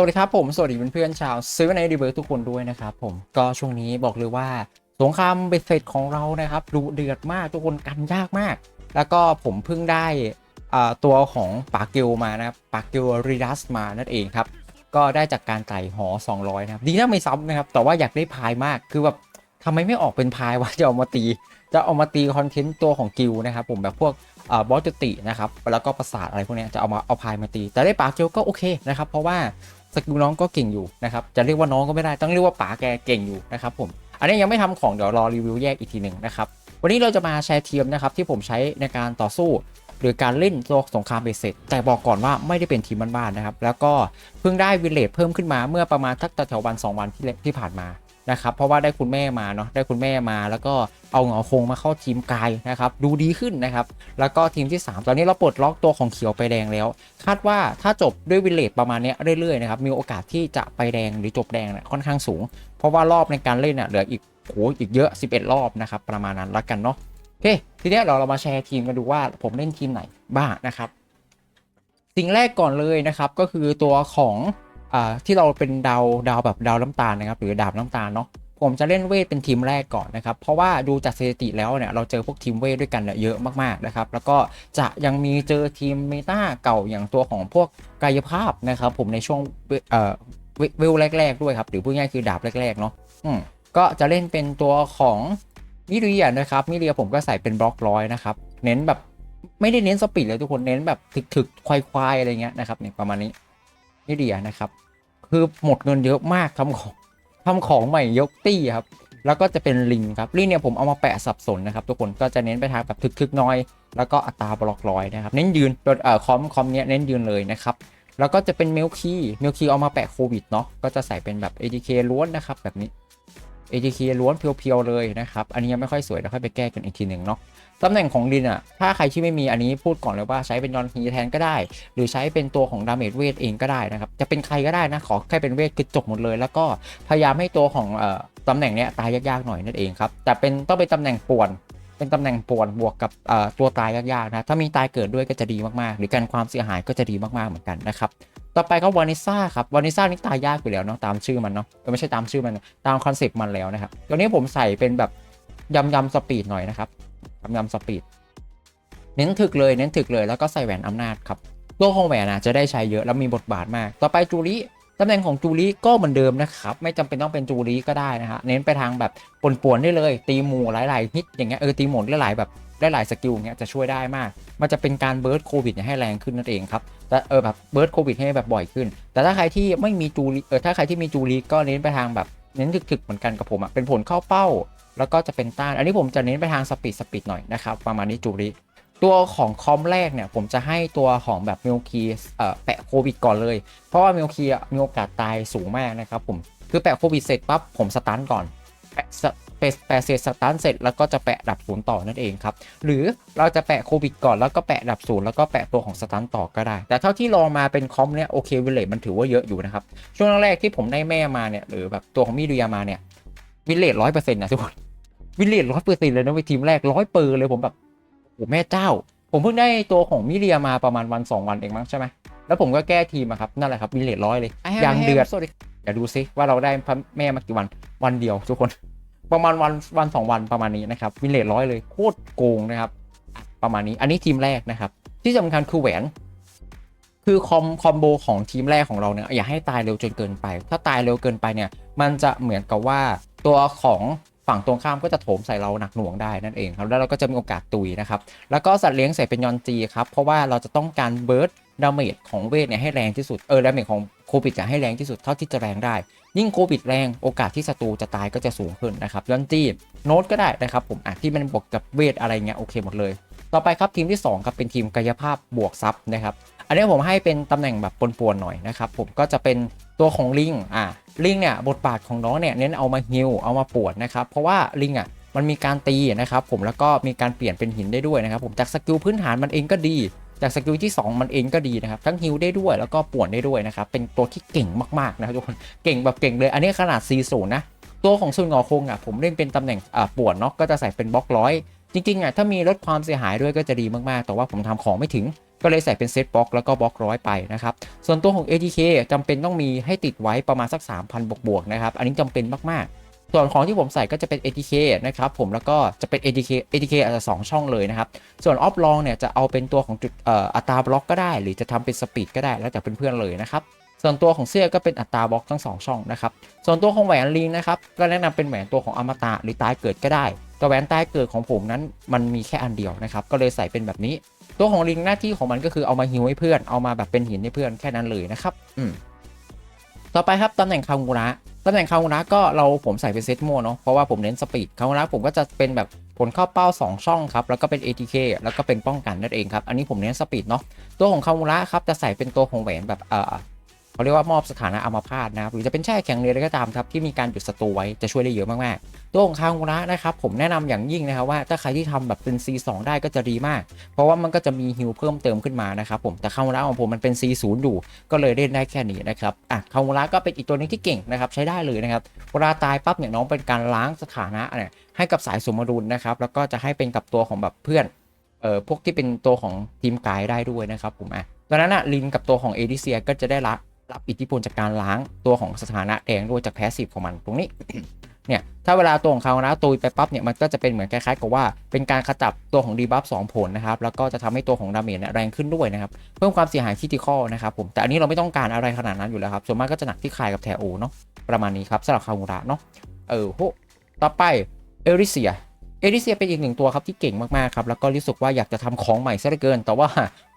วัสดีครับผม สวัสดีเพื่อนๆชาวซื้อในดีเวิร์ทุกคนด้วยนะครับผมก็ช่วงนี้บอกเลยว่าสงครามเบ็ดเสร็จของเรานะครับดูเดือดมากทุกคนกันยากมาก แล้วก็ผมเพิ่งได้ตัวของปาเกลมานะปาเกลรีดัสมานั่นเองครับ ก็ได้จากการไต่หอ 200 นะครับ ดีนะไม่ซ้ำนะครับ แต่ว่าอยากได้พายมากคือแบบทำไมไม่ออกเป็นพายวะจะเอามาตี จะเอามาตีคอนเทนต์ตัวของกิลนะครับผมแบบพวกบอสจุตินะครับแล้วก็ประสาทอะไรพวกนี้จะเอามาเอาพายมาตี แต่ได้ปาเกลก็โอเคนะครับเพราะว่า สกิลน้องก็เก่งอยู่นะครับจะเรียกว่าน้องก็ไม่ได้ต้องเรียกว่าป๋าแกเก่งอยู่นะครับผมอันนี้ยังไม่ทำของเดี๋ยวรอรีวิวแยกอีกทีหนึ่งนะครับวันนี้เราจะมาแชร์เทียมนะครับที่ผมใช้ในการต่อสู้หรือการเล่นโลกสงครามเบสเสร็จแต่บอกก่อนว่าไม่ได้เป็นทีมบ้านๆนะครับ แล้วก็เพิ่งได้วิลเลจเพิ่มขึ้นมาเมื่อประมาณทักแถววัน 2 วันที่ที่ผ่านมา นะครับเพราะว่าได้คุณแม่มาเนาะได้คุณแม่มาแล้วก็เอาเหงาคงมาเข้าทีมกายนะครับดูดีขึ้นนะครับแล้วก็ทีมที่ 3 ตอนนี้เราปลดล็อกตัวของเขียวไปแดงแล้ว คาดว่าถ้าจบด้วยวิเลจประมาณนี้เรื่อยๆนะครับมีโอกาสที่จะไปแดงหรือจบแดงเนี่ยค่อนข้างสูง เพราะว่ารอบในการเล่นเน่ะเหลืออีกโหอีกเยอะ 11 รอบนะครับประมาณนั้นละกันเนาะโอเคทีเนี้ยเราเรามาแชร์ทีมกันดูว่าผมเล่นทีมไหนบ้างนะครับสิ่งแรกก่อนเลยนะครับก็คือตัวของ ที่เราเป็นดาวดาวแบบดาวน้ำตาลนะครับหรือดาบน้ำตาลเนาะผมจะเล่นเวทเป็นทีมแรกก่อนนะครับ เพราะว่าดูจากสถิติแล้วเนี่ยเราเจอพวกทีมเวทด้วยกันเนี่ยเยอะมากๆนะครับ แล้วก็จะยังมีเจอทีมเมตาเก่าอย่างตัวของพวกกายภาพนะครับ ผมในช่วงเวเวลแรก ๆ ด้วยครับหรือพูดง่ายคือดาบแรก ๆ เนาะอืมก็จะเล่นเป็นตัวของมิเรียนะครับมิเรียผมก็ใส่เป็นบล็อกร้อยนะครับ เน้นแบบไม่ได้เน้นสปีดเลยทุกคนเน้นแบบถึกๆควายๆอะไรเงี้ยนะครับเนี่ยประมาณนี้ มิเรียนะครับ คือหมดเงินเยอะมากทำของทำของใหม่ยกตี้ครับ แล้วก็จะเป็นลิงครับลิงเนี่ยผมเอามาแปะสับสนนะครับ ทุกคนก็จะเน้นไปทางแบบทึกๆน้อย แล้วก็อัตราบล็อกร้อยนะครับ เน้นยืนโดยเอ่อคอมคอมเนี้ยเน้นยืนเลยนะครับแล้วก็จะเป็นเมลคีเมลคีเอามาแปะโควิดเนาะก็จะใส่เป็นแบบ ATK ล้วนนะครับแบบนี้ ATK ล้วนเพียวๆเลยนะครับ อันนี้ยังไม่ค่อยสวยเดี๋ยวค่อยไปแก้กันอีกทีหนึ่งเนาะ ตำแหน่งของลินอะ ถ้าใครที่ไม่มีอันนี้พูดก่อนเลยว่าใช้เป็นยอนฮีแทนก็ได้ หรือใช้เป็นตัวของดาเมจเวทเองก็ได้นะครับ จะเป็นใครก็ได้นะ ขอแค่เป็นเวทคือจบหมดเลย แล้วก็พยายามให้ตัวของเอ่อตำแหน่งเนี้ยตายยากๆหน่อยนั่นเองครับ แต่เป็นต้องเป็นตำแหน่งป่วน เป็นตำแหน่งป่วนบวกกับเอ่อตัวตายยากๆนะ ถ้ามีตายเกิดด้วยก็จะดีมากๆ หรือการความเสียหายก็จะดีมากๆเหมือนกันนะครับต่อไปก็วานิซ่าครับวานิซ่านี่ตายยากอยู่แล้วเนาะตามชื่อมันเนาะเออไม่ใช่ตามชื่อมันตามคอนเซปต์มันแล้วนะครับตัวนี้ผมใส่เป็นแบบยำยำสปีดหน่อยนะครับ ยำยำสปีดเน้นถึกเลยเน้นถึกเลยแล้วก็ใส่แหวนอำนาจครับตัวของแหวนนะจะได้ใช้เยอะแล้วมีบทบาทมาก ต่อไปจูริตำแหน่งของจูริก็เหมือนเดิมนะครับ ไม่จำเป็นต้องเป็นจูริก็ได้นะฮะเน้นไปทางแบบป่วนๆได้เลย ตีหมู่หลายๆฮิตอย่างเงี้ยเออตีหมู่หลายๆแบบหลายๆสกิลเงี้ยจะช่วยได้มาก มันจะเป็นการเบิร์ดโควิดให้แรงขึ้นนั่นเองครับแต่เออแบบเบิร์ดโควิดให้แบบบ่อยขึ้น แต่ถ้าใครที่ไม่มีจูรีเออถ้าใครที่มีจูรีก็เน้นไปทางแบบ เน้นถึกๆเหมือนกันกับผมอะเป็นผลเข้าเป้า แล้วก็จะเป็นต้าน อันนี้ผมจะเน้นไปทางสปีดสปีดหน่อยนะครับ ประมาณนี้จูริตัวของคอมแรกเนี่ย ผมจะให้ตัวของแบบมิลคีเอ่อแปะโควิดก่อนเลย เพราะว่ามิลคีมีโอกาสตายสูงมากนะครับผมคือแปะโควิดเสร็จปั๊บผมสตาร์ทก่อน แปะสแปะแปะเสร็จสตันเสร็จแล้วก็จะแปะดับศูนย์ต่อนั่นเองครับ หรือเราจะแปะโควิดก่อนแล้วก็แปะดับศูนย์แล้วก็แปะตัวของสตันต่อก็ได้ แต่เท่าที่ลองมาเป็นคอมเนี่ยโอเควิลเลจมันถือว่าเยอะอยู่นะครับ ช่วงแรกๆที่ผมได้แม่มาเนี่ยหรือแบบตัวของมิเรียมาเนี่ยวิลเลจร้อยเปอร์เซ็นต์นะทุกคนวิลเลจร้อยเปอร์เซ็นต์เลยนะเว้ยทีมแรกร้อยเปอร์เลยผมแบบโอ้แม่เจ้า ผมเพิ่งได้ตัวของมิเรียมาประมาณวันสองวันเองมั้งใช่ไหมแล้วผมก็แก้ทีมอะครับนั่นแหละครับวิลเลจร้อยเลยยางเดือดเดี๋ยวดูซิว่าเราได้แม่มากี่วันวันเดียวทุกคน ประมาณวันวันสองวันประมาณนี้นะครับวินเลทร้อยเลยโคตรโกงนะครับ ประมาณนี้อันนี้ทีมแรกนะครับ ที่สำคัญคือแหวน คือคอมคอมโบของทีมแรกของเราเนี่ยอย่าให้ตายเร็วจนเกินไป ถ้าตายเร็วเกินไปเนี่ย มันจะเหมือนกับว่าตัวของฝั่งตรงข้ามก็จะโถมใส่เราหนักหน่วงได้นั่นเองครับแล้วเราก็จะมีโอกาสตุยนะครับแล้วก็สัตว์เลี้ยงใส่เป็นยอนจีครับเพราะว่าเราจะต้องการเบิร์ด ดาเมจของเวทเนี่ยให้แรงที่สุด เออดาเมจของโควิดจะให้แรงที่สุดเท่าที่จะแรงได้ ยิ่งโควิดแรงโอกาสที่ศัตรูจะตายก็จะสูงขึ้นนะครับยอนจี้โน้ตก็ได้นะครับผมอะที่มันบวกกับเวทอะไรเงี้ยโอเคหมดเลย ต่อไปครับทีมที่2ครับเป็นทีมกายภาพบวกซับนะครับอันนี้ผมให้เป็นตำแหน่งแบบปนๆหน่อยนะครับผมก็จะเป็นตัวของลิงอะลิงเนี่ยบทบาทของน้องเนี่ยเน้นเอามาฮิลเอามาปวดนะครับเพราะว่าลิงอะมันมีการตีนะครับผมแล้วก็มีการเปลี่ยนเป็นหินได้ด้วยนะครับผมจากสกิลพื้นฐานมันเองก็ดี จากสกิลที่ 2 มันเองก็ดีนะครับ ทั้งฮิลได้ด้วยแล้วก็ป่วนได้ด้วยนะครับ เป็นตัวที่เก่งมาก ๆ นะครับทุกคนเก่งแบบเก่งเลย อันนี้ขนาด C0 นะ ตัวของซุนงอคงอะผมเล่นเป็นตำแหน่งอ่าป่วนเนาะก็จะใส่เป็นบล็อกร้อยจริง ๆอะถ้ามีลดความเสียหายด้วยก็จะดีมากๆ แต่ว่าผมทำของไม่ถึงก็เลยใส่เป็นเซตบล็อกแล้วก็บล็อกร้อยไปนะครับ ส่วนตัวของ ATK จำเป็นต้องมีให้ติดไว้ประมาณสัก 3,000 บวกๆนะครับ อันนี้จำเป็นมากๆ ส่วนของที่ผมใส่ก็จะเป็น ATK นะครับผมแล้วก็จะเป็น ATK ATK อาจจะ2ช่องเลยนะครับ ส่วนออฟลองเนี่ยจะเอาเป็นตัวของจุดอ,อัตราบล็อกก็ได้ หรือจะทำเป็นสปีดก็ได้แล้วแต่เพื่อนๆเลยนะครับส่วนตัวของเสื้อก็เป็นอัตราบล็อกทั้ง 2 ช่องนะครับ ส่วนตัวของแหวนลิงนะครับก็แนะนำเป็นแหวนตัวของอมตะหรือตายเกิดก็ได้ แต่แหวนตายเกิดของผมนั้นมันมีแค่อันเดียวนะครับ ก็เลยใส่เป็นแบบนี้ ตัวของลิงหน้าที่ของมันก็คือเอามาฮิวให้เพื่อน เอามาแบบเป็นหินให้เพื่อนแค่นั้นเลยนะครับ อืมต่อไปครับตำแหน่งคางูระ ตำแหน่งคางูระก็เราผมใส่เป็นเซตโมเนาะเพราะว่าผมเน้นสปีดคางูระผมก็จะเป็นแบบผลเข้าเป้า 2 ช่องครับ แล้วก็เป็น ATK แล้วก็เป็นป้องกันนั่นเองครับ อันนี้ผมเน้นสปีดเนาะตัวของคางูระครับจะใส่เป็นตัวของแหวนแบบเอ่อ เขาเรียกว่ามอบสถานะอัมพาตนะครับหรือจะเป็นแช่แข็งเรือะไรก็ตามครับที่มีการหยุดศัตรูไว้จะช่วยได้เยอะมากๆ ตัวของคางูระนะครับผมแนะนำอย่างยิ่งนะครับว่าถ้าใครที่ทำแบบเป็น C2 ได้ก็จะดีมาก เพราะว่ามันก็จะมีฮิลเพิ่มเติมขึ้นมานะครับผมแต่คางูระของผมมันเป็น C0 อยู่ก็เลยเล่นได้แค่นี้นะครับอะคางูระก็เป็นอีกตัวหนึงที่เก่งนะครับใช้ได้เลยนะครับเวลาตายปั๊บเนี่ยน้องเป็นการล้างสถานะเนี่ยให้กับสายสมดุลนะครับแล้วก็จะให้เป็นกับตัวของแบบเพื่อนเอ่อพวกที่เป็นตัวของทีมกายได้ด้วยนะครับผมอะดังนั้นอะลินกับตัวของเอดิเซียก็จะได้รับ รับอิทธิพลจากการล้างตัวของสถานะแดงด้วยจากแพสซีฟของมันตรงนี้เนี่ยถ้าเวลาตัวของเขานะตุยไปปั๊บเนี่ยมันก็จะเป็นเหมือนคล้ายๆกับว่าเป็นการขจับตัวของดีบัฟสองผลนะครับแล้วก็จะทำให้ตัวของดาเมจเน่แรงขึ้นด้วยนะครับเพิ่มความเสียหายคิติคอนะครับผมแต่อันนี้เราไม่ต้องการอะไรขนาดนั้นอยู่แล้วครับส่วนมากก็จะหนักที่คายกับแทโอเนาะประมาณนี้ครับสำหรับคางูระเนาะเออโหต่อไปเอริเซียเอริเซียเป็นอีกหนึ่งตัวครับที่เก่งมากๆครับแล้วก็รู้สึกว่าอยากจะทำของใหม่ซะเหลือเกิน แต่ว่า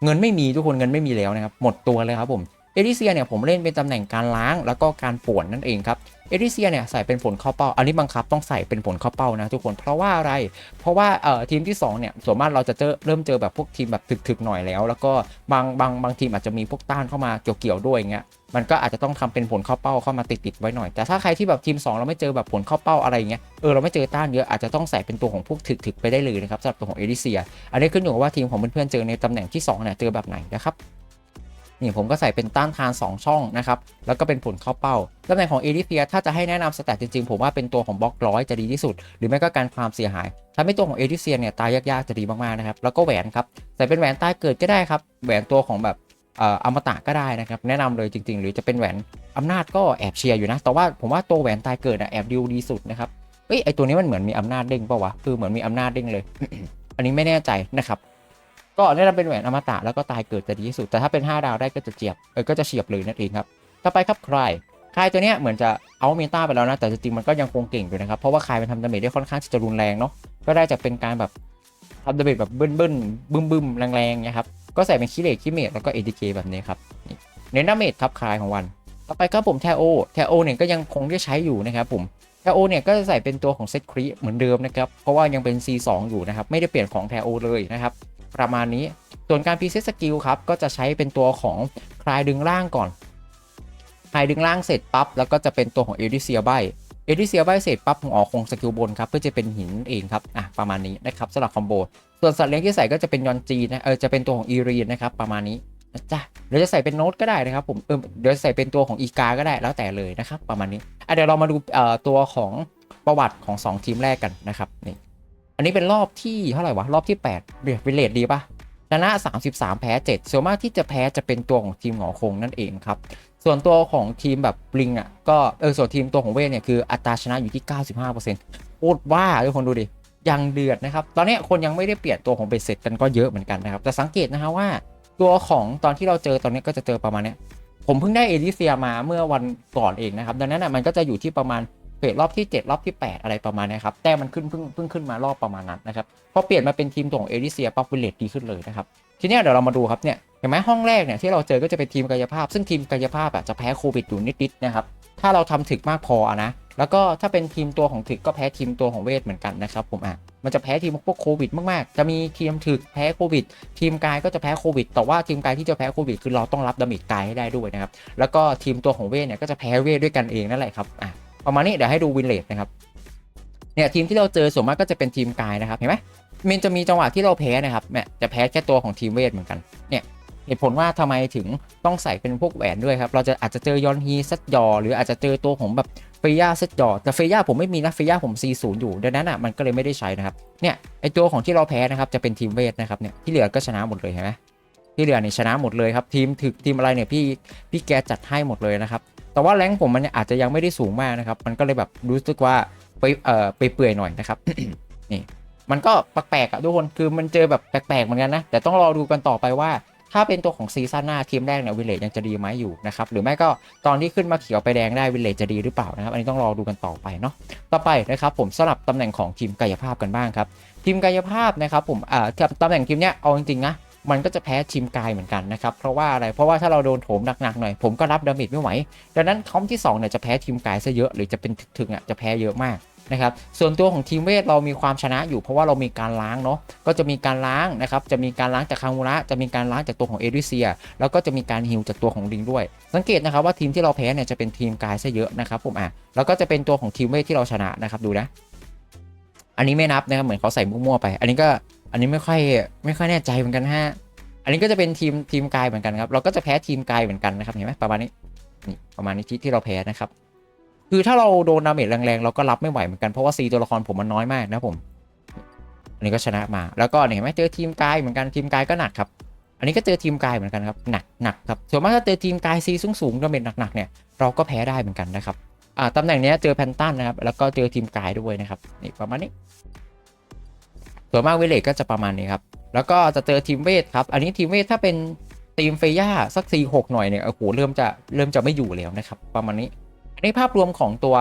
เงินไม่มีทุกคนเงินไม่มีแล้วนะครับหมดตัวเลยครับผม เอริเซียเนี่ยผมเล่นเป็นตำแหน่งการล้างแล้วก็การป่วนนั่นเองครับเอริเซียเนี่ยใส่เป็นผลเข้าเป้า อันนี้บังคับต้องใส่เป็นผลเข้าเป้านะทุกคน เพราะว่าอะไร เพราะว่าเอ่อทีมที่2เนี่ยส่วนมากเราจะเจอเริ่มเจอแบบพวกทีมแบบถึกๆหน่อยแล้ว แล้วก็บางบางบางทีมอาจจะมีพวกต้านเข้ามาเกี่ยวๆด้วยอย่างเงี้ย มันก็อาจจะต้องทำเป็นผลเข้าเป้าเข้ามาติดๆไว้หน่อย แต่ถ้าใครที่แบบทีม 2 เราไม่เจอแบบผลเข้าเป้าอะไรอย่างเงี้ย เออเราไม่เจอต้านเยอะอาจจะต้องใส่เป็นตัวของพวกถึกๆไปได้เลยนะครับสำหรับตัวของเอริเซีย อันนี้ขึ้นอยู่กับว่าทีมของเพื่อนๆเจอในตำแหน่งที่2เนี่ยเจอแบบไหนนะครับ นี่ผมก็ใส่เป็นต้านทาน 2 ช่องนะครับ แล้วก็เป็นผลเข้าเป้าตำแหน่งของเอริเซียถ้าจะให้แนะนำสแตทจริงๆ ผมว่าเป็นตัวของบล็อกร้อยจะดีที่สุด หรือไม่ก็การความเสียหายทำให้ตัวของเอริเซียเนี่ยตายยากๆจะดีมากๆนะครับ แล้วก็แหวนครับ ใส่เป็นแหวนตายเกิดก็ได้ครับ แหวนตัวของแบบเอ่ออมตะก็ได้นะครับ แนะนำเลยจริง ๆ หรือจะเป็นแหวนอำนาจก็แอบเชียร์อยู่นะ แต่ว่าผมว่าตัวแหวนตายเกิดอะแอบดิวดีสุดนะครับเอ้ยไอตัวนี้มันเหมือนมีอำนาจเด้งปะวะคือเหมือนมีอำนาจเด้งเลย อันนี้ไม่แน่ใจนะครับ ก็แนะนำเป็นแหวนอมตะแล้วก็ตายเกิดจะดีที่สุด แต่ถ้าเป็น 5 ดาวได้ก็จะเจียบเออก็จะเฉียบเลยนั่นเองครับต่อไปครับใครใครตัวเนี้ยเหมือนจะเอาเมตาไปแล้วนะแต่จริงๆมันก็ยังคงเก่งอยู่นะครับเพราะว่าใครมันทำดาเมจได้ค่อนข้างจะรุนแรงเนาะก็ได้จากเป็นการแบบทำดาเมจแบบเบิ้ลเบิ้ลบึ้มบึ้มแรงๆนะครับก็ใส่เป็นคิเลคิเมตแล้วก็เอทีเคแบบนี้ครับนี่เน้นดาเมจครับคลายของวัน ต่อไปครับผมแทโอแทโอเนี่ยก็ยังคงได้ใช้อยู่นะครับผมแทโอเนี่ยก็จะใส่เป็นตัวของเซตครีเหมือนเดิมนะครับเพราะว่ายังเป็น C2 อยู่นะครับไม่ได้เปลี่ยนของแทโอเลยนะครับ ประมาณนี้ ส่วนการพรีเซตสกิลครับ ก็จะใช้เป็นตัวของคลายดึงล่างก่อนคลายดึงล่างเสร็จปั๊บ แล้วก็จะเป็นตัวของเอดิเซียใบเอดิเซียใบเสร็จปั๊บผมออกคงสกิลบนครับ เพื่อจะเป็นหินเองครับ อะ ประมาณนี้นะครับสำหรับคอมโบ ส่วนสัตว์เลี้ยงที่ใส่ก็จะเป็นยอนจีนะ เออ จะเป็นตัวของอีรีนนะครับ ประมาณนี้นะจ๊ะหรือจะใส่เป็นโน้ตก็ได้นะครับผม เออเดี๋ยวใส่เป็นตัวของอีกาก็ได้แล้วแต่เลยนะครับ ประมาณนี้ อะเดี๋ยวเรามาดูเอ่อตัวของประวัติของ 2 ทีมแรกกันนะครับ นี่ อันนี้เป็นรอบที่เท่าไหร่วะ รอบที่8เบียดเป็นเลดดีปะชนะ 33 แพ้ 7ส่วนมากที่จะแพ้จะเป็นตัวของทีมหงอคงนั่นเองครับ ส่วนตัวของทีมแบบบลิงอะก็เออส่วนทีมตัวของเวทเนี่ยคืออัตราชนะอยู่ที่ 95%โคตรว่าทุกคนดูดิยังเดือดนะครับ ตอนนี้คนยังไม่ได้เปลี่ยนตัวของเบสเซ็ตกันก็เยอะเหมือนกันนะครับ แต่สังเกตนะฮะว่าตัวของตอนที่เราเจอตอนนี้ก็จะเจอประมาณเนี้ยผมเพิ่งได้เอลิเซียมาเมื่อวันก่อนเองนะครับ ดังนั้นอะมันก็จะอยู่ที่ประมาณ เฟสรอบที่ 7 รอบที่ 8 อะไรประมาณนี้ครับ แต่มันขึ้นเพิ่งเพิ่งขึ้นมารอบประมาณนั้นนะครับ พอเปลี่ยนมาเป็นทีมตัวของเอลิเซียปั๊บวิเลตดีขึ้นเลยนะครับ ทีนี้เดี๋ยวเรามาดูครับเนี่ย เห็นไหมห้องแรกเนี่ยที่เราเจอก็จะเป็นทีมกายภาพ ซึ่งทีมกายภาพอะจะแพ้โควิดอยู่นิดๆนะครับ ถ้าเราทำถึกมากพอนะ แล้วก็ถ้าเป็นทีมตัวของถึกก็แพ้ทีมตัวของเวทเหมือนกันนะครับผมอะ มันจะแพ้ทีมพวกโควิดมากๆ จะมีทีมถึกแพ้โควิด ทีมกายก็จะแพ้โควิด แต่ว่าทีมกายที่จะแพ้โควิด คือเราต้องรับดาเมจกายให้ได้ด้วยนะครับ แล้วก็ทีมตัวของเวทเนี่ยก็จะแพ้เวทด้วยกันเองนั่นแหละครับอะ ประมาณนี้เดี๋ยวให้ดูวินเลทนะครับเนี่ยทีมที่เราเจอส่วนมากก็จะเป็นทีมกายนะครับเห็นไหมมันจะมีจังหวะที่เราแพ้นะครับเนี่ยจะแพ้แค่ตัวของทีมเวทเหมือนกันเนี่ยเหตุผลว่าทำไมถึงต้องใส่เป็นพวกแหวนด้วยครับเราจะอาจจะเจอยอนฮีซัดยอ หรืออาจจะเจอตัวของแบบเฟย่าซัดยอแต่เฟย่าผมไม่มีนะเฟย่าผม C0 อยู่ดังนั้นอะมันก็เลยไม่ได้ใช้นะครับเนี่ยไอตัวของที่เราแพ้นะครับจะเป็นทีมเวทนะครับเนี่ยที่เหลือก็ชนะหมดเลยเห็นไหม ที่เหลือเนี่ยชนะหมดเลยครับทีมถึกทีมอะไรเนี่ยพี่พี่แกจัดให้หมดเลยนะครับแต่ว่าแรงผมมันอาจจะยังไม่ได้สูงมากนะครับ มันก็เลยแบบรู้สึกว่าไปเอ่อไปเปื่อยหน่อยนะครับนี่มันก็แปลกๆอะทุกคนคือมันเจอแบบแปลกๆเหมือนกันนะแต่ต้องรอดูกันต่อไปว่า ถ้าเป็นตัวของซีซั่นหน้าทีมแรกเนี่ยวิลเลจยังจะดีไหมอยู่นะครับหรือไม่ก็ตอนที่ขึ้นมาเขียวไปแดงได้วิลเลจจะดีหรือเปล่านะครับอันนี้ต้องรอดูกันต่อไปเนาะต่อไปนะครับผมสลับตำแหน่งของทีมกายภาพกันบ้างครับทีมกายภาพนะครับผมเอ่าตำแหน่งทีมเนี้ยเอาจริงๆนะ มันก็จะแพ้ทีมกายเหมือนกันนะครับ เพราะว่าอะไร เพราะว่าถ้าเราโดนโถมหนักๆหน่อย ผมก็รับดาเมจไม่ไหว ดังนั้นคอมที่2เนี่ยจะแพ้ทีมกายซะเยอะหรือจะเป็นถึงๆอะจะแพ้เยอะมากนะครับส่วนตัวของทีมเวทเรามีความชนะอยู่เพราะว่าเรามีการล้างเนาะก็จะมีการล้างนะครับจะมีการล้างจากคางูระจะมีการล้างจากตัวของเอริเซีย แล้วก็จะมีการฮิลจากตัวของลิงด้วย สังเกตนะครับว่าทีมที่เราแพ้เนี่ยจะเป็นทีมกายซะเยอะนะครับผมอะแล้วก็จะเป็นตัวของทีมเวทที่เราชนะนะครับดูนะ อันนี้ไม่นับนะครับเหมือนเขาใส่มั่วๆไป อันนี้ก็ อันนี้ไม่ค่อยไม่ค่อยแน่ใจเหมือนกันฮะ อันนี้ก็จะเป็นทีมทีมกายเหมือนกันครับ เราก็จะแพ้ทีมกายเหมือนกันนะครับเห็นไหมประมาณนี้นี่ประมาณนี้ที่ที่เราแพ้นะครับ คือถ้าเราโดนดาเมจแรงๆเราก็รับไม่ไหวเหมือนกันเพราะว่าซีตัวละครผมมันน้อยมากนะผม อันนี้ก็ชนะมา แล้วก็เห็นไหมเจอทีมกายเหมือนกันทีมกายก็หนักครับ อันนี้ก็เจอทีมกายเหมือนกันครับหนักหนักครับส่วนมากถ้าเจอทีมกายซีสูงสูงๆดาเมจหนักๆเนี่ยเราก็แพ้ได้เหมือนกันนะครับอ่าตำแหน่งนี้เจอแพนตันนะครับแล้วก็เจอทีมกายด้วยนะครับนี่ประมาณนี้ ส่วนมากเวเลตก็จะประมาณนี้ครับ แล้วก็จะเจอทีมเวทครับ อันนี้ทีมเวทถ้าเป็นทีมเฟย่าสัก4 6หหน่อยเนี่ยโอ้โหเริ่มจะเริ่มจะไม่อยู่แล้วนะครับ ประมาณนี้อันนี้ภาพรวมของตัว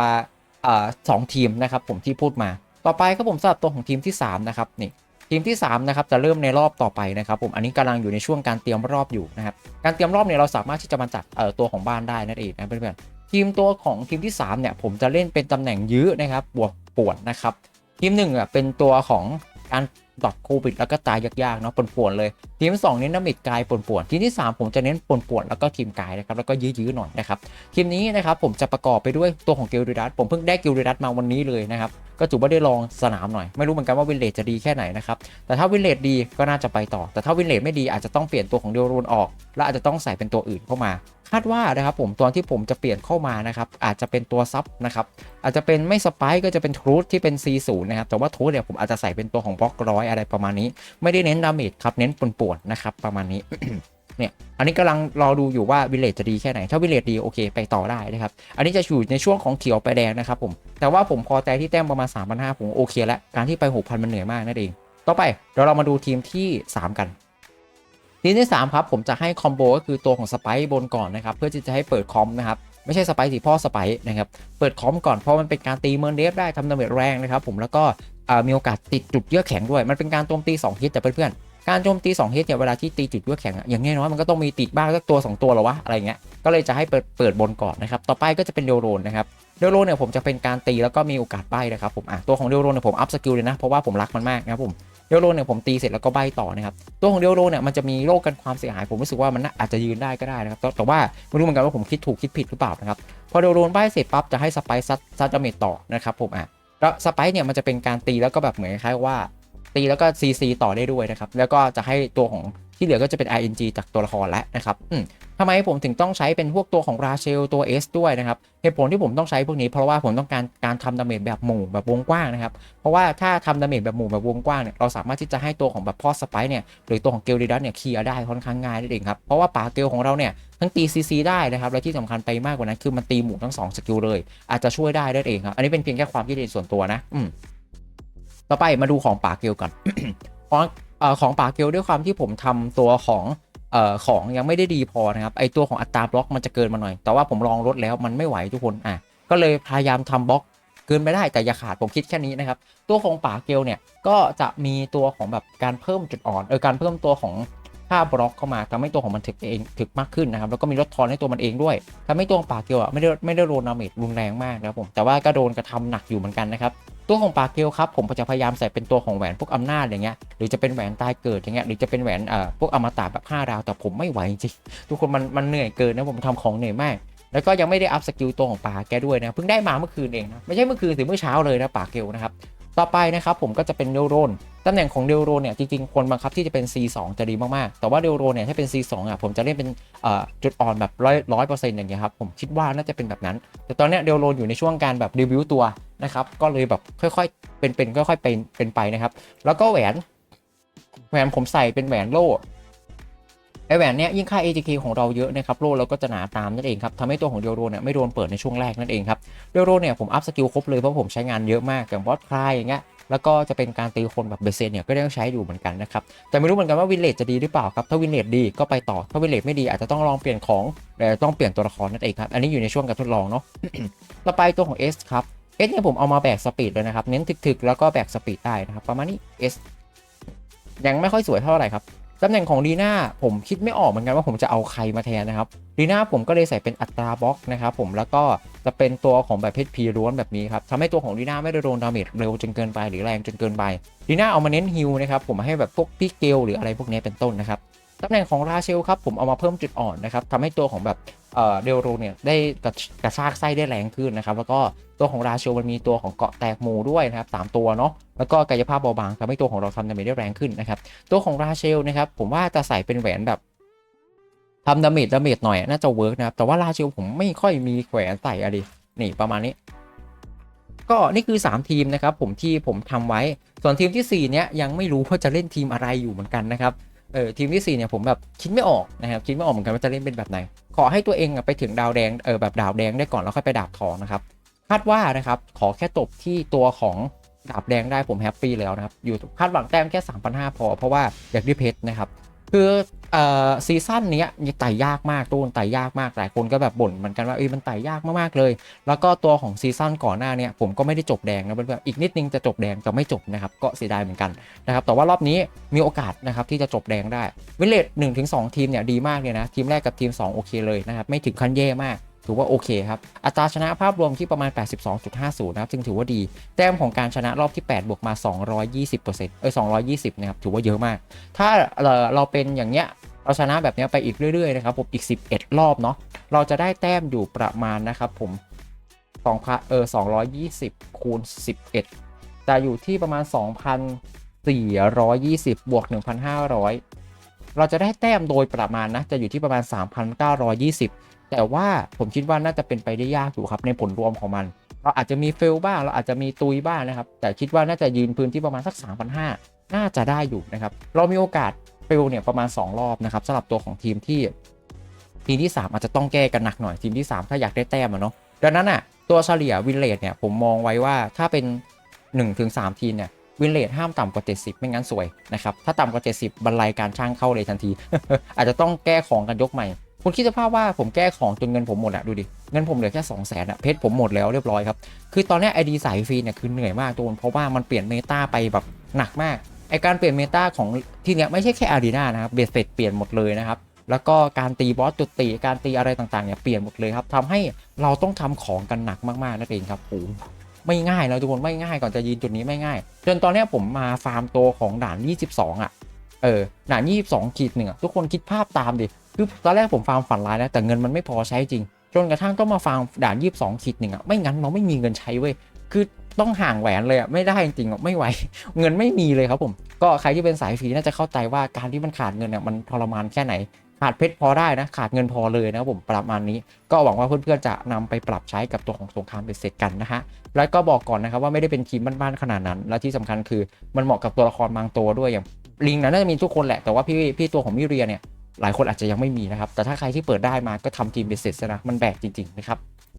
สองทีมนะครับผมที่พูดมา ต่อไปครับผมสำหรับตัวของทีมที่ 3 นะครับนี่ทีมที่3นะครับจะเริ่มในรอบต่อไปนะครับผมอันนี้กำลังอยู่ในช่วงการเตรียมรอบอยู่นะครับการเตรียมรอบเนี่ยเราสามารถที่จะมาจัดตัวของบ้านได้นั่นเองนะเพื่อนๆทีมตัวของทีมที่3เนี่ยผมจะเล่นเป็นตำแหน่งยื้อนะครับบวกปวดนะครับทีมหนึ่งอะเป็นตัวของ การดอทโควิดแล้วก็ตายยากๆเนาะป่วนๆเลย ทีม 2 เน้นน้ำมิดกายป่วนๆทีมที่ 3 ผมจะเน้นป่วนๆแล้วก็ทีมกายนะครับแล้วก็ยื้อๆหน่อยนะครับทีมนี้นะครับผมจะประกอบไปด้วยตัวของเกลริดัสผมเพิ่งได้เกลริดัสมาวันนี้เลยนะครับก็ถือว่าได้ลองสนามหน่อย ไม่รู้เหมือนกันว่าวินเลจจะดีแค่ไหนนะครับแต่ถ้าวินเลจดีก็น่าจะไปต่อ แต่ถ้าวินเลจไม่ดีอาจจะต้องเปลี่ยนตัวของเดลรูนออก และอาจจะต้องใส่เป็นตัวอื่นเข้ามา คาดว่านะครับผมตอนที่ผมจะเปลี่ยนเข้ามานะครับอาจจะเป็นตัวซับนะครับอาจจะเป็นไม่สไปก็จะเป็นทรูทที่เป็น C0 นะครับแต่ว่าทรูทเนี่ยผมอาจจะใส่เป็นตัวของบล็อกร้อยอะไรประมาณนี้ ไม่ได้เน้นดาเมจครับเน้นปวดๆนะครับประมาณนี้เนี่ยอันนี้กำลังรอดูอยู่ว่าวิเลจจะดีแค่ไหน ถ้าวิเลจดีโอเคไปต่อได้นะครับ อันนี้จะอยู่ในช่วงของเขียวไปแดงนะครับผม แต่ว่าผมพอใจที่แต้มประมาณ 3 5 0 0ผมโอเคแล้ว การที่ไป 6,000 มันเหนื่อยมากนั่นเอง ต่อไปเดี๋ยวเรามาดูทีมที่ 3 กัน ทีที่3ครับผมจะให้คอมโบก็คือตัวของสไปซ์บนก่อนนะครับเพื่อที่จะให้เปิดคอมนะครับไม่ใช่สไปซ์สิพ่อสไปซ์นะครับเปิดคอมก่อนเพราะมันเป็นการตีเมิร์นเดฟได้ทำดาเมจแรงนะครับผมแล้วก็มีโอกาสติดจุดเยื่อแข็งด้วย มันเป็นการโจมตี2ฮิตแต่เพื่อนๆการโจมตี2ฮิตเนี่ยเวลาที่ตีจุดเยื่อแข็งอย่างน้อยๆมันก็ต้องมีติดบ้างสักตัว 2 ตัวหรอวะอะไรเงี้ยก็เลยจะให้เปิดเปิดบนก่อนนะครับต่อไปก็จะเป็นเดลโรนนะครับ เดลโรนเนี่ยผมจะเป็นการตีแล้วก็มีโอกาสใบนะครับผมอะตัวของเดลโรนเนี่ยผมอัพสกิลเลยนะเพราะว่าผมรักมันมากนะครับผมเดลโรนเนี่ยผมตีเสร็จแล้วก็ใบต่อนะครับตัวของเดลโรนเนี่ยมันจะมีโรคกันความเสียหาย ผมรู้สึกว่ามันอาจจะยืนได้ก็ได้นะครับแต่ว่าไม่รู้เหมือนกันว่าผมคิดถูกคิดผิดหรือเปล่านะครับพอเดลโรนใบเสร็จปั๊บจะให้สไปซ์ซัดซัดาเมจต่อนะครับผมอะแล้วสไปซ์เนี่ยมันจะเป็นการตีแล้วก็แบบเหมือนคล้ายว่าตีแล้วก็ CC ต่อได้ด้วยนะครับแล้วก็จะให้ตัวของ ที่เหลือก็จะเป็น ING จากตัวละครแล้วนะครับอืมทำไมผมถึงต้องใช้เป็นพวกตัวของราเชลตัว S ด้วยนะครับเหตุผลที่ผมต้องใช้พวกนี้เพราะว่าผมต้องการการทำดาเมจแบบหมู่แบบวงกว้างนะครับ เพราะว่าถ้าทำดาเมจแบบหมู่แบบวงกว้างเนี่ยเราสามารถที่จะให้ตัวของแบบพอสไปเนี่ยหรือตัวของเกลดิดัสเนี่ยเคลียร์ได้ค่อนข้างง่ายนั่นเองครับเพราะว่าป่าเกลของเราเนี่ยทั้งตี CC ได้นะครับและที่สำคัญไปมากกว่านั้นคือมันตีหมู่ทั้งสองสกิลเลย อาจจะช่วยได้นั่นเองครับอันนี้เป็นเพียงแค่ความคิดเห็นส่วนตัวนะอืมต่อไปมาดูของป่าเกลก่อนของ อของป่าเกลด้วยความที่ผมทำตัวของเอ่อของยังไม่ได้ดีพอนะครับไอตัวของอัตราบล็อกมันจะเกินมาหน่อย แต่ว่าผมลองลดแล้วมันไม่ไหวทุกคนอะก็เลยพยายามทำบล็อกเกินไปได้แต่อย่าขาดผมคิดแค่นี้นะครับ ตัวของป่าเกลเนี่ยก็จะมีตัวของแบบการเพิ่มจุดอ่อนเออการเพิ่มตัวของค่าบล็อกเข้ามาทำให้ตัวของมันถึกเองถึกมากขึ้นนะครับ แล้วก็มีลดทอนให้ตัวมันเองด้วยทำให้ตัวของป่าเกลอะไม่ได้ไม่ได้โดนดาเมจรุนแรงมากนะครับผมแต่ว่าก็โดนกระทำหนักอยู่เหมือนกันนะครับ ตัวของปาเกลครับผมจะพยายามใส่เป็นตัวของแหวนพวกอำนาจอย่างเงี้ยหรือจะเป็นแหวนตายเกิดอย่างเงี้ยหรือจะเป็นแหวนเอ่อพวกอมตะแบบ5ดาวแต่ผมไม่ไหวจริงทุกคนมันมันเหนื่อยเกินนะผมทำของเหนื่อยมากแล้วก็ยังไม่ได้อัพสกิลตัวของปาแกด้วยนะเพิ่งได้มาเมื่อคืนเองนะไม่ใช่เมื่อคืนสิเมื่อเช้าเลยนะปาเกลนะครับต่อไปนะครับผมก็จะเป็นเนโรน ตำแหน่งของเดลโรเนี่ยจริงๆคนบังคับที่จะเป็น C2 จะดีมากๆ แต่ว่าเดลโรเนี่ยถ้าเป็น C2 อะผมจะเล่นเป็นจุดอ่อนแบบร้อยร้อยเปอร์เซ็นต์อย่างเงี้ยครับผมคิดว่าน่าจะเป็นแบบนั้น แต่ตอนเนี้ยเดลโรอยู่ในช่วงการแบบรีวิวตัวนะครับก็เลยแบบค่อยๆเป็นเป็นค่อยๆเป็นเป็นไปนะครับ แล้วก็แหวนแหวนผมใส่เป็นแหวนโล่ไอแหวนเนี้ยยิ่งค่า ATK ของเราเยอะนะครับโล่เราก็จะหนาตามนั่นเองครับทำให้ตัวของเดโรเนี่ยไม่โดนเปิดในช่วงแรกนั่นเองครับเดโรเนี่ยผมอัพสกิลครบเลยเพราะผมใช้งานเยอะมากอย่างบอสคลายอย่างเงี้ย แล้วก็จะเป็นการตีคนแบบเบสเซนเนี่ยก็ยังใช้อยู่เหมือนกันนะครับแต่ไม่รู้เหมือนกันว่าวินเลดจะดีหรือเปล่าครับถ้าวินเลดดีก็ไปต่อถ้าวินเลดไม่ดีอาจจะต้องลองเปลี่ยนของแต่ต้องเปลี่ยนตัวละครนั่นเองครับอันนี้อยู่ในช่วงการทดลองเนาะต่อไปตัวของ S ครับ S เนี่ยผมเอามาแบกสปีดเลยนะครับเน้นถึกๆแล้วก็แบกสปีดได้นะครับประมาณนี้ S ยังไม่ค่อยสวยเท่าไหร่ครับ ตำแหน่งของดีน่าผมคิดไม่ออกเหมือนกันว่าผมจะเอาใครมาแทนนะครับดีน่าผมก็เลยใส่เป็นอัตราบล็อกนะครับผมแล้วก็จะเป็นตัวของแบบเพชรพีล้วนแบบนี้ครับทำให้ตัวของดีน่าไม่ได้โดนดาเมจเร็วจนเกินไปหรือแรงจนเกินไปดีน่าเอามาเน้นฮิลนะครับผมให้แบบพวกพี่เกลหรืออะไรพวกนี้เป็นต้นนะครับ ตำแหน่งของราเชลครับผมเอามาเพิ่มจุดอ่อนนะครับทำให้ตัวของแบบเดลโรเนี่ยได้กระกระชากไส้ได้แรงขึ้นนะครับ แล้วก็ตัวของราเชลมันมีตัวของเกาะแตกหมูด้วยนะครับสามตัวเนาะแล้วก็กายภาพเบาบางทำให้ตัวของเราทำดาเมจได้แรงขึ้นนะครับ ตัวของราเชลนะครับผมว่าจะใส่เป็นแหวนแบบทำดาเมจดาเมจหน่อยน่าจะเวิร์กนะครับแต่ว่าราเชลผมไม่ค่อยมีแหวนใส่อะดินี่ประมาณนี้ก็นี่คือ 3 ทีมนะครับผมที่ผมทำไว้ ส่วนทีมทีสี่ 4 เนี้ยยังไม่รู้ว่าจะเล่นทีมอะไรอยู่เหมือนกันนะครับ เออทีมที่4เนี่ยผมแบบคิดไม่ออกนะครับคิดไม่ออกเหมือนกันว่าจะเล่นเป็นแบบไหน ขอให้ตัวเองไปถึงดาวแดงเออแบบดาวแดงได้ก่อนแล้วค่อยไปดาบทองนะครับคาดว่านะครับขอแค่ตบที่ตัวของดาบแดงได้ผมแฮปปี้แล้วนะครับอยู่คาดหวังแต้มแค่ 3,500พอเพราะว่าอยากได้เพชรนะครับคือ เอ่อซีซั่นนี้ไต่ยากมากตูนไต่ยากมากหลายคนก็แบบบ่นเหมือนกันว่าเอ้ยมันไต่ยากมากๆเลย แล้วก็ตัวของซีซั่นก่อนหน้าเนี่ยผมก็ไม่ได้จบแดงนะเพื่อนๆอีกนิดนึงจะจบแดงจะไม่จบนะครับก็เสียดายเหมือนกันนะครับแต่ว่ารอบนี้มีโอกาสนะครับที่จะจบแดงได้วิเลตหนึ่งถึงสองทีมเนี่ยดีมากเลยนะทีมแรกกับทีม 2 โอเคเลยนะครับไม่ถึงขั้นแย่มาก ถือว่าโอเคครับ อัตราชนะภาพรวมที่ประมาณ 82.50 นะครับซึ่งถือว่าดี แต้มของการชนะรอบที่ 8 บวกมา 220%เอ้ย220 นะครับ ถือว่าเยอะมาก ถ้าเราเราเป็นอย่างเงี้ยเราชนะแบบเนี้ยไปอีกเรื่อยๆนะครับผมอีก 11 รอบเนาะเราจะได้แต้มอยู่ประมาณนะครับผม2พันเออ220 คูณ 11 จะอยู่ที่ประมาณ 2,420 บวก 1,500 เราจะได้แต้มโดยประมาณนะ จะอยู่ที่ประมาณ 3,920 แต่ว่าผมคิดว่าน่าจะเป็นไปได้ยากอยู่ครับในผลรวมของมัน เราอาจจะมีเฟลบ้าง เราอาจจะมีตุยบ้างนะครับ แต่คิดว่าน่าจะยืนพื้นที่ประมาณสัก 3,500 น่าจะได้อยู่นะครับ เรามีโอกาสเฟลเนี่ยประมาณ 2 รอบนะครับสำหรับตัวของทีมที่ ทีมที่ 3 อาจจะต้องแก้กันหนักหน่อยทีมที่ 3 ถ้าอยากได้แต้มอะเนาะดังนั้นอะตัวเฉลี่ยวินเลทเนี่ยผมมองไว้ว่าถ้าเป็น 1-3 ทีมเนี่ยวินเลทห้ามต่ำกว่า 70 ไม่งั้นสวยนะครับ ถ้าต่ำกว่า 70บรรลัยการช่างเข้าเลยทันที อาจจะต้องแก้ของกันยกใหม่ คุณคิดสภาพว่าผมแก้ของจนเงินผมหมดอะดูดิ เงินผมเหลือแค่2 0 0 0 0นอะเพชรผมหมดแล้วเรียบร้อยครับ คือตอนนี้ไอดีสายฟรีเนี่ยคือเหนื่อยมากตัวเพราะว่ามันเปลี่ยนเมตาไปแบบหนักมาก ไอการเปลี่ยนเมตาของที่เนี้ยไม่ใช่แค่อารีนานะครับเบสเฟตเปลี่ยนหมดเลยนะครับแล้วก็การตีบอสจุดตีการตีอะไรต่างๆเนี่ยเปลี่ยนหมดเลยครับทำให้เราต้องทำของกันหนักมากๆนั่นเองครับโอ้โหไม่ง่ายนะทุกคนไม่ง่ายก่อนจะยืนจุดนี้ไม่ง่าย จนตอนนี้ผมมาฟาร์มตัวของด่าน 22 อะ เออด่าน22ขีดหนึ่งอะทุกคนคิดภาพตามดิคือตอนแรกผมฟาร์มฝันร้ายนะแต่เงินมันไม่พอใช้จริง จนกระทั่งต้องมาฟาร์มด่าน22ขีดหนึ่งอะไม่งั้นเราไม่มีเงินใช้เว้ยคือต้องห่างแหวนเลยอะไม่ได้จริงๆอะไม่ไหว เงินไม่มีเลยครับผม ก็ใครที่เป็นสายฟรีน่าจะเข้าใจว่าการที่มันขาดเงินเนี่ยมันทรมานแค่ไหน ขาดเพชรพอได้นะ ขาดเงินพอเลยนะครับผมประมาณนี้ ก็หวังว่าเพื่อนๆจะนำไปปรับใช้กับตัวของสงครามเบ็ดเสร็จกันนะฮะแล้วก็บอกก่อนนะครับว่าไม่ได้เป็นทีมบ้านๆขนาดนั้น และที่สำคัญคือมันเหมาะกับตัวละครบางตัวด้วยอย่าง ลิงนะน่าจะมีทุกคนแหละ แต่ว่าพี่พี่ตัวของมิเรียเนี่ยหลายคนอาจจะยังไม่มีนะครับ แต่ถ้าใครที่เปิดได้มาก็ทำทีมเบสเสร็ตนะมันแบกจริง ๆ นะครับ